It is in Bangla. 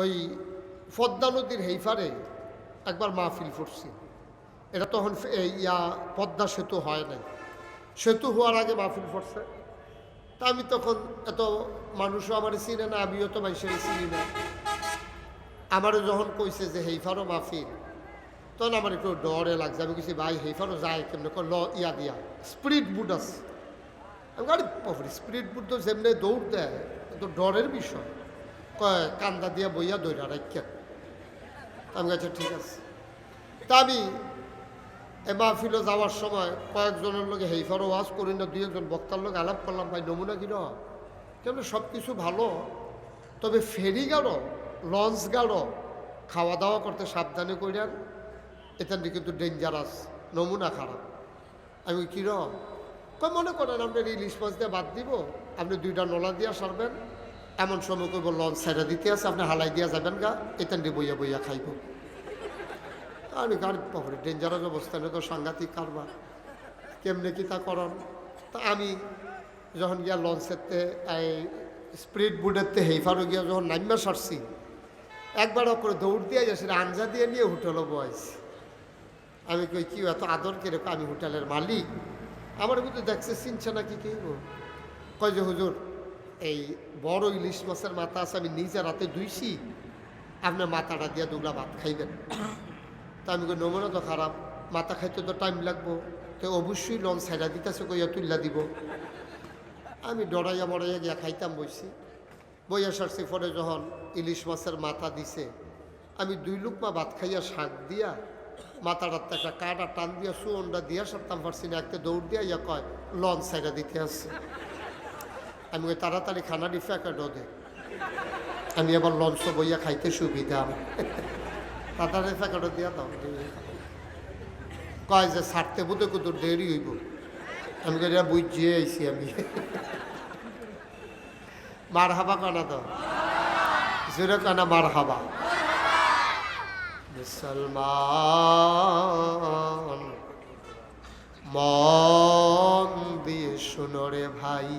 ওই পদ্মা নদীর হেইফারে একবার মাহফিল ফুটছি এটা তখন ইয়া পদ্মা সেতু হয় নাই। সেতু হওয়ার আগে মাহফিল ফুটছে তা আমি তখন এত মানুষও আমার চিনে না, আমিও তো মানুষের চিনি না। আমারও যখন কইছে যে হেইফারও মাহফিল, তখন আমার একটু ডরে লাগছে। আমি কিছু ভাই, হেইফারও যায় কেমনে? ল, ইয়া দিয়া। স্পিরিট বুট আছে। আমি গাড়ি স্পিরিট বুট তো যেমনি দৌড় দেয় তো ডরের বিষয়। কয়, কান্দা দিয়া বইয়া দইরা রাখেন আমি কাছে ঠিক আছে। তা আমি এ মাহফিলে যাওয়ার সময় কয়েকজনের লোকে হেইফারও ওয়াজ করি না, দুই একজন বক্তার লোক আলাপ করলাম, ভাই, নমুনা কিন কেন সব কিছু ভালো? তবে ফেরি গেল, লঞ্চ গাড়ো খাওয়া দাওয়া করতে সাবধানে করিলেন এটা কিন্তু ডেঞ্জারাস নমুনা খারাপ। আমি কির কই মনে করেন আপনার ইলিশ মাছ দিয়ে বাদ দিব, আপনি দুইটা নলা দিয়া সারবেন এমন সময় করব লঞ্চ সাইডা দিতে আছে, আপনি হালাই দিয়া যাবেন গা, এতেন বইয়া বইয়া খাইব। আমি গাড়ি ডেঞ্জারাস অবস্থানে তো সাংঘাতিক কারবার। কেমনে কি তা করন? তা আমি যখন গিয়া লঞ্চেরতে এই স্পিড বুডেরতে হেইফারও গিয়া যখন নাইমা সারছি, একবার করে দৌড় দিয়ে যাচ্ছি আঞ্জা দিয়ে নিয়ে হোটেলও বয়ছি আমি কই, কি এত আদর কেরে আমি হোটেলের মালিক? আমার কিন্তু দেখছে, চিনছে না কি কি গো কয় যে, হুজুর এই বড় ইলিশ মাছের মাথা আছে, আমি নিজে রাতে ধুইছি আপনার মাথাটা দিয়ে দুগলা ভাত খাইবেন। তা আমি নমুনা তো খারাপ। মাথা খাইতে তো টাইম লাগবো। তো অবশ্যই লং সাইডা দিতেছে, কইয়া তুল্লা দিব। আমি ডরাইয়া মরাইয়া গিয়া খাইতাম বইছি। বইয়া সারছি, পরে যখন ইলিশ মাছের মাথা দিছে, আমি দুই লুকমা ভাত খাইয়া শাক দিয়া মাথাটাতে একটা কাটা টান দিয়া সুয়নটা দিয়া সারতাম, পারছি না, একটা দৌড় দিয়া ইয়া কয় লঞ্চ সাইডা দিতে আসছে। আমি ওই তাড়াতাড়ি খানাটি ফেঁকা ডোদে আমি আবার লঞ্চ বইয়া খাইতে সুবিধা। তাড়াতাড়ি ফেঁকাটা দিয়া দাও কয় যে ছাড়তে বোধে কত দেরি হইব? আমি এটা বুঝিয়ে আইছি আমি। মার হাবা কানা তো? জোরে কানা মার হাবা মুসলমান, মন দিয়ে শুনরে ভাই।